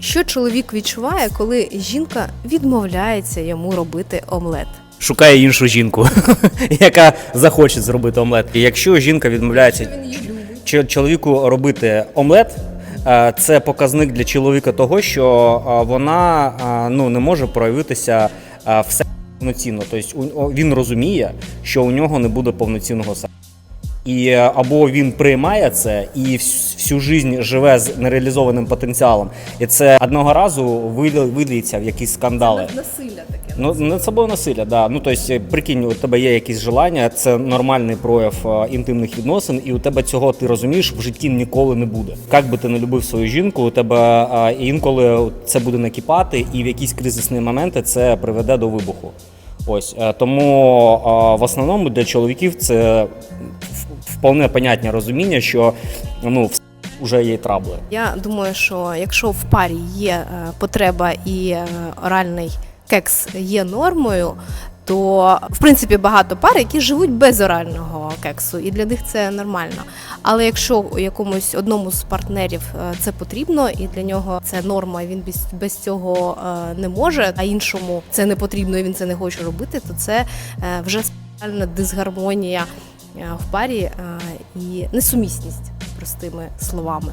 Що чоловік відчуває, коли жінка відмовляється йому робити омлет? Шукає іншу жінку, яка захоче зробити омлет. І якщо жінка відмовляється чоловіку робити омлет, е, це показник для чоловіка того, що е, вона е, ну, не може проявитися все повноцінно. Тобто він розуміє, що у нього не буде повноцінного сексу. І е, або він приймає це і вс- всю життя живе з нереалізованим потенціалом, і це одного разу виліється в якісь скандали. Насилля таке. Ну, над собою насилля, да. Ну, тобто, прикинь, у тебе є якісь желання, це нормальний прояв е, інтимних відносин, і у тебе цього ти розумієш в житті ніколи не буде. Як би ти не любив свою жінку, у тебе е, інколи це буде накипати, і в якісь кризисні моменти це приведе до вибуху. Ось е, тому е, в основному для чоловіків це вполне понятне розуміння, що ну вже є трабли. Я думаю, що якщо в парі є е, потреба і оральний кекс є нормою, то в принципі багато пар, які живуть без орального кексу, і для них це нормально. Але якщо якомусь одному з партнерів е, це потрібно, і для нього це норма, він без, без цього е, не може, а іншому це не потрібно, і він це не хоче робити, то це е, вже спеціальна дисгармонія в парі і несумісність, простими словами.